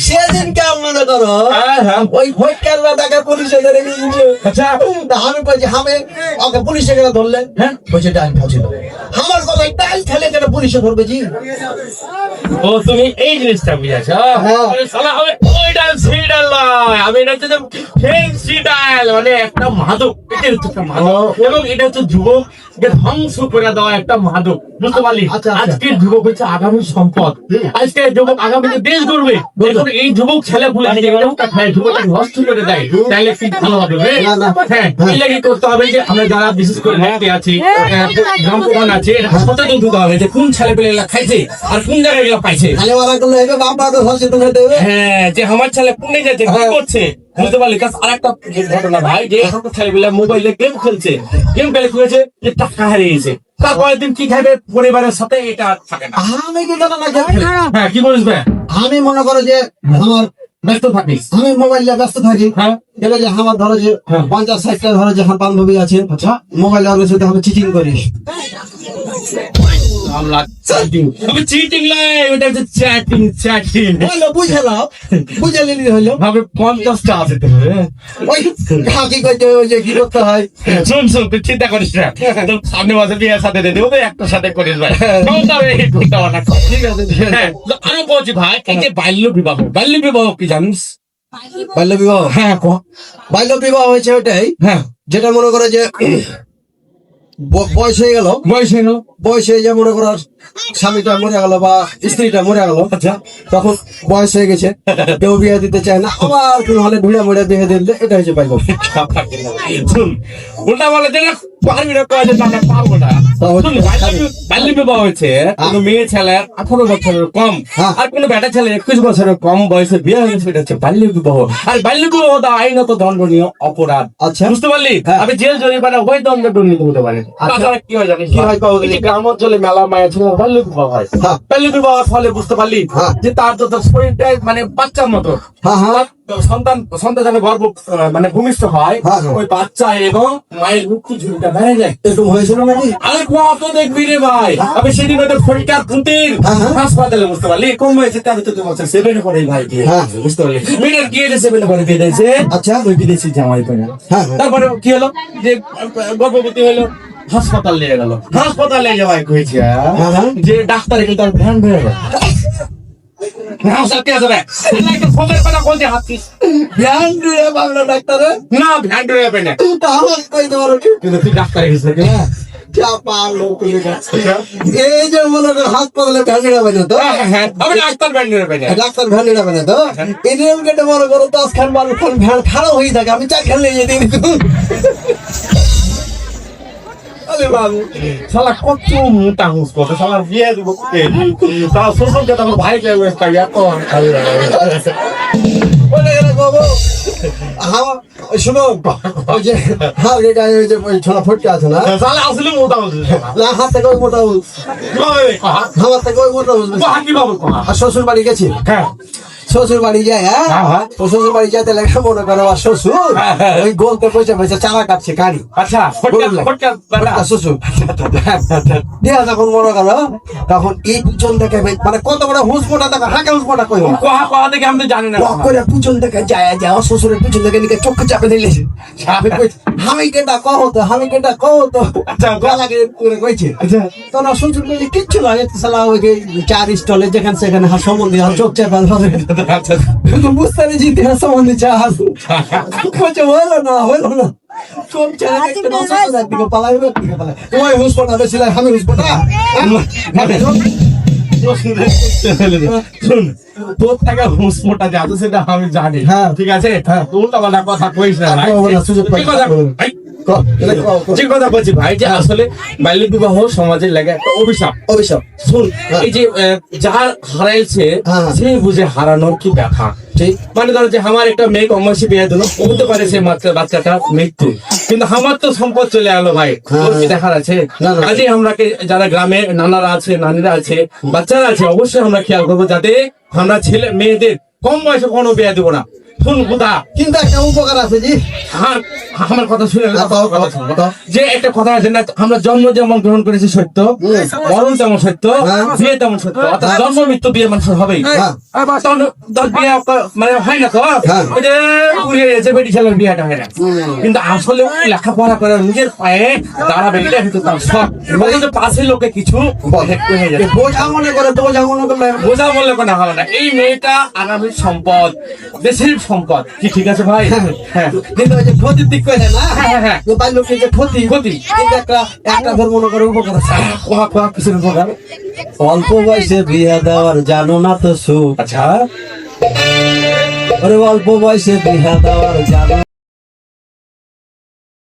সেদিনকে মনে করো হ্যাঁ, হ্যাঁ। ওই ভোট পুলিশে নিয়েছে আচ্ছা। আমি বলছি আমি ওকে পুলিশে কেন ধরলেন? হ্যাঁ। বলছে খাচ্ছিল আমার কথা খেলে কেন পুলিশে ধরবে জি? ও তুমি এই জিনিসটা বুঝেছ? হ্যাঁ। আমি ওই ডাল সেই ডাল নয় আমি এটা হচ্ছে ফেন্সি ডাল মানে একটা মাদক। এটা হচ্ছে একটা মাদক। এবং এটা হচ্ছে যুবক ধ্বংস করে দেওয়া একটা মাদক। বুঝতে পারলি? আচ্ছা, আচ্ছা। আজকের যুবক হচ্ছে আগামী সম্পদ। আজকের যুবক আগামী দেশ গড়বে। এখন এই যুবক ছেলে ভুলে যুবকটা নষ্ট করে দেয় তাহলে কি ভালো হবে না। হ্যাঁ এই লাগি করতে হবে যে আমরা যারা বিশেষ করে মন্ত্রী আছি গ্রাম প্রধান আছে হাসপাতাল সচেতন হতে হবে যে কোন ছেলে পেলে খাইছে আর কোন জায়গায় পাইছে? হ্যাঁ যে আমার ছেলে পুনে যাচ্ছে কি করছে? বুঝতে পারলি? কাজ আর একটা ঘটনা ভাই যে এখন ছেলেগুলা মোবাইলে গেম খেলছে। গেম খেলে হয়েছে? যে টাকা হারিয়েছে তারপরের দিন কি খাবে পরিবারের সাথে এটা থাকে না। আমি কি জানো না হ্যাঁ কি বলিস ভাই? আমি মনে করো যে আমার ব্যস্ত থাকিস আমি মোবাইল নিয়ে ব্যস্ত থাকি। হ্যাঁ। এবার যে আমার ধরো যে হ্যাঁ। পঞ্চাশ ষাটটা ধরো যে বান্ধবী আছে আচ্ছা মোবাইল ওর সাথে আমি চিটিং করি। আমরা চিটিং আমি চিটিং লাই ওটা হচ্ছে চ্যাটিং চ্যাটিং বুঝালাম। ভাবে পঞ্চাশটা আছে তো হ্যাঁ? ওই হাকি করছে ওই যে কি করতে হয়? শুন শুন তুই চিন্তা করিস না। তোর সামনে মাসে বিয়ের সাথে দেবো একটা সাথে করিস ভাই। ঠিক আছে ঠিক হ্যাঁ বলছি ভাই এই যে বাল্য বিবাহ বাল্য বিবাহ কি জানিস? বাল্য বিবাহ? হ্যাঁ ক। বাল্য বিবাহ হয়েছে ওটাই হ্যাঁ। যেটা মনে করো যে বয়স হয়ে গেল। বয়স হয়ে গেল। বয়স হয়ে যা মনে করো স্বামীটা মরে গেল বা স্ত্রীটা মরে গেল আচ্ছা তখন বয়স হয়ে গেছে কেউ বিয়ে দিতে চায় না আবার কোনো হলে ঘুরে মুড়ে বিয়ে দিলে এটা হচ্ছে বাল্য শুন উল্টা বলে যে না পারবি না কয়ে যে না, না, পারব না শুন, বাল্য- বাল্য বিবাহ হয়েছে কোনো মেয়ে ছেলের আঠারো বছরের কম হ্যাঁ। আর কোনো বেটা ছেলে একুশ বছরের কম বয়সে বিয়ে হয়েছে সেটা হচ্ছে বাল্য বিবাহ আর বাল্য বিবাহ তো আইনত দণ্ডনীয় অপরাধ। আচ্ছা। বুঝতে পারলি? হ্যাঁ। আমি জেল জরিমানা ওই হতে পারে। তাছাড়া কি হয় জানিস? কি হয় গ্রাম অঞ্চলে মেলা মায়া বিবাহ হয়। ফলে বুঝতে পারলি হ্যাঁ। যে তার মানে বাচ্চার মতো। হ্যাঁ সন্তান সন্তান মানে ভূমিষ্ঠ হয়। ওই বাচ্চা এবং মায়ের মুক্তি ঝুঁকিটা বেড়ে যায় এরকম হয়েছিল নাকি? আরে কত দেখবি রে ভাই। আমি সেদিন ওদের ফরিকার পুতির। হাসপাতালে বুঝতে পারলি? কম হয়েছে তেরো চোদ্দ বছর সেভেনে করে ভাই। বুঝতে পারলি? সেভেনে করে দিয়েছে আচ্ছা। ওই বিদেশি জামাই করে। তারপরে কি হলো? যে গর্ভবতী হলো। হাসপাতাল নিয়ে গেল। হাসপাতালে যাওয়াই কইছে হ্যাঁ, হ্যাঁ। যে ডাক্তারে কিন্তু তার ধ্যান বেড়ে গেল না। সত্যি আছে রে একটা ফোনের কথা বলতে হাসছিস ধ্যান দিয়ে বাংলা ডাক্তারে? না ধ্যান ধরে যাবে না। তা আমার কইতে পারো কিন্তু তুই ডাক্তার চাপা লোক এই যে মনে করো হাসপাতালে তো? হ্যাঁ, হ্যাঁ, আমি ডাক্তার যাবে ডাক্তার তো? এটিএম কেটে মনে করো দশ খান বারো খান ভ্যান খারাপ হয়ে থাকে আমি চার খান নিয়ে দিই আরে বাবু শালা কত মোটা হুঁস করতে বিয়ে দিব তার শ্বশুরকে তখন ভাই কে ব্যস্ত এত ওই যে হ্যাঁ এটা ওই যে ছোলা ফটকে আছে না? শালা আসলে মোটা না হাত থেকে ওই থেকে ওই শ্বশুর বাড়ি গেছি? হ্যাঁ। শ্বশুর বাড়ি যায় হ্যাঁ? হ্যাঁ, হ্যাঁ। ও শ্বশুর বাড়ি যাইতে লেখা মনে করো আর শ্বশুর। হ্যাঁ। ওই গোলতে পয়সা পয়সা চারা কাটছে গাড়ি। আচ্ছা শ্বশুর। দিয়া যখন মনে করো তখন এই পিছন থেকে মানে কত বড় হুস মোটা দেখো হাঁকে হুস মোটা কই কহা কহা দেখে আমি জানি না। করে যায় যায় শ্বশুরের নিকে চোখ চাপে দিলেছে আমি কেটা কহ তো আমি কেটা কহ তো? আচ্ছা, গলা করে কইছে। আচ্ছা। তো না শ্বশুর কইছে কিচ্ছু এই সালা ওই যে চার স্টলে যেখানে সেখানে সম্বন্ধে চোখ চাপে বলছে না না দিকে পালাই দিকে পালাই ওই হুসপটা বেশি আমি হুসপটা শুন তোর টাকা হুঁস যে আছে সেটা আমি জানি হ্যাঁ। ঠিক আছে উল্টা পাল্টা কথা? কইস না ঠিক কথা ভাই, ঠিক কথা বলছি ভাই যে আসলে বাল্য বিবাহ সমাজের লাগে একটা অভিশাপ। অভিশাপ। শুন হ্যাঁ। এই যে হারাইছে হ্যাঁ। সে বুঝে হারানোর কি ব্যথা? মানে ধরো যে আমার একটা মেয়ে বিয়ে দিল বলতে পারে সে বাচ্চাটা মৃত্যু। কিন্তু আমার তো সম্পদ চলে গেলো ভাই। হ্যাঁ। দেখার আছে। কাজে আমরা যারা গ্রামে নানারা আছে নানিরা আছে বাচ্চারা আছে অবশ্যই আমরা খেয়াল করব যাতে আমরা ছেলে মেয়েদের কম বয়সে কোনো বিয়ে দেবো না। গুদা কিন্তু একটা উপকার আছে জি। আমার কথা শুনে শোনো। যে একটা কথা আছে না আমরা জন্ম যেমন গ্রহণ করেছি সত্য মরণ তেমন সত্য হ্যাঁ। বিয়ে তেমন সত্য অর্থাৎ জন্ম মৃত্যু বিয়ে মানুষের হবেই। হ্যাঁ। বিয়ে মানে হয় না তো? হ্যাঁ। ওই যে উড়ে গেছে বেটি ছেলের বিয়েটা হয় না। কিন্তু আসলে ওই লেখাপড়া করে নিজের পায়ে দাঁড়াবে এটা কিন্তু তার শখ। ওই যে পাশে লোকে কিছু হয়ে বোঝা মনে করে তো বোঝা মনে করলে বোঝা বললে কোনো হবে না। এই মেয়েটা আগামী সম্পদ। দেশের সম্পদ কি ঠিক আছে ভাই? হ্যাঁ কিন্তু ওই যে ক্ষতির দিক করে না হ্যাঁ, হ্যাঁ। বাল্য যে ক্ষতি ক্ষতি। একটা একটা ধর মনে করে উপকার আছে। কোয়া কিসের উপকার? অল্প বয়সে বিয়ে দেওয়ার জানো না তো সুখ। আচ্ছা। ওরে অল্প বয়সে বিয়ে দেওয়ার জানো